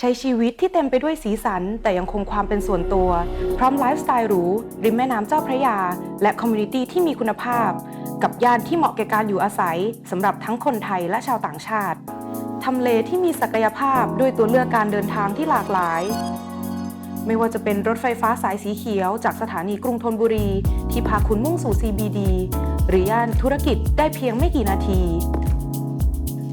ใช้ชีวิตที่เต็มไปด้วยสีสัน แต่ยังคงความเป็นส่วนตัว พร้อมไลฟ์สไตล์หรู ริมแม่น้ำเจ้าพระยา และคอมมูนิตี้ที่มีคุณภาพ กับย่านที่เหมาะแก่การอยู่อาศัยสำหรับทั้งคนไทยและชาวต่างชาติทำเลที่มีศักยภาพด้วยตัวเลือกการเดินทางที่หลากหลาย ไม่ว่าจะเป็นรถไฟฟ้าสายสีเขียว จากสถานีกรุงธนบุรี ที่พาคุณมุ่งสู่ CBD หรือย่านธุรกิจได้เพียงไม่กี่นาที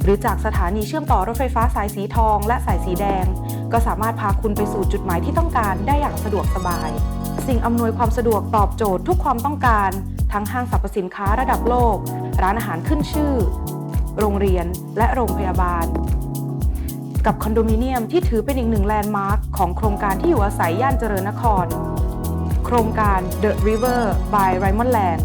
หรือจากสถานีเชื่อมต่อรถไฟฟ้าสายสีทองและสายสีแดง ก็สามารถพาคุณไปสู่จุดหมายที่ต้องการได้อย่างสะดวกสบาย สิ่งอำนวยความสะดวกตอบโจทย์ทุกความต้องการ ทั้งห้างสรรพสินค้าระดับโลก ร้านอาหารขึ้นชื่อ โรงเรียนและโรงพยาบาล กับคอนโดมิเนียมที่ถือเป็นอีกหนึ่งแลนด์มาร์คของโครงการที่อยู่อาศัยย่านเจริญนคร โครงการ The River by Raymond Land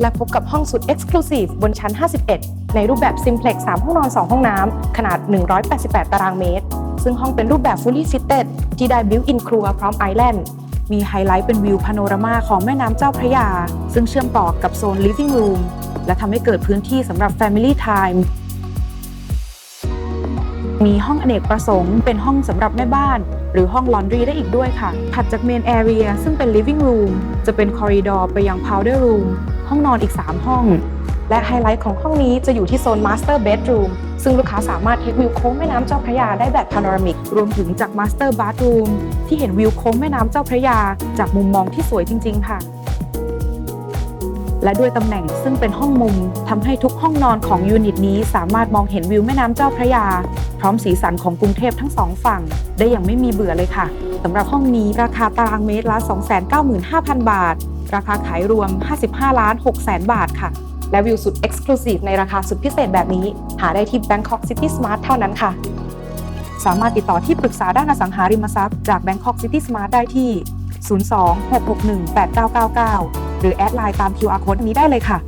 และพบกับห้องสุด Exclusive บนชั้น 51 ในรูปแบบ Simplex 3 ห้องนอน 2 ห้องน้ำ ขนาด 188 ตารางเมตร ซึ่งห้องเป็นรูปแบบ Fully Fitted ที่ได้ Built-in ครัวพร้อมไอแลนด์มีไฮไลท์เป็นวิวพาโนรามาของแม่น้ำเจ้าพระยา ซึ่งเชื่อมต่อกับโซน Living Room และทำให้เกิดพื้นที่สำหรับ Family Time มีห้องอเนกประสงค์เป็นห้องสำหรับแม่บ้าน หรือห้องลอนดรีได้อีกด้วยค่ะ ถัดจากเมนแอเรียซึ่งเป็น living room จะเป็นคอริดอร์ไปยัง powder room ห้องนอนอีก 3 ห้อง และไฮไลท์ของห้องนี้จะอยู่ที่โซน master bedroom ซึ่งลูกค้าสามารถเทควิวโค้งแม่น้ำเจ้าพระยาได้แบบพาโนรามิก รวมถึงจาก master bathroom ที่เห็นวิวโค้งแม่น้ำเจ้าพระยา จากมุมมองที่สวยจริง ๆ ค่ะ และด้วยตำแหน่งซึ่งเป็นห้องมุมทำให้ทุกห้องนอนของยูนิตนี้สามารถมองเห็นวิวแม่น้ำเจ้าพระยา พร้อมสีสันของกรุงเทพทั้งสองฝั่ง ได้อย่างไม่มีเบื่อเลยค่ะสำหรับห้องนี้ราคาตารางเมตรละ 295,000 บาท ราคาขายรวม 55ล้าน6แสนบาทค่ะ และวิวสุด Exclusive ในราคาสุดพิเศษแบบนี้ หาได้ที่ Bangkok City Smart เท่านั้นค่ะ สามารถติดต่อที่ปรึกษาด้านอสังหาริมทรัพย์จาก Bangkok City Smart ได้ที่ 02-661-8999 หรือแอดไลน์ตาม QR code นี้ได้เลยค่ะ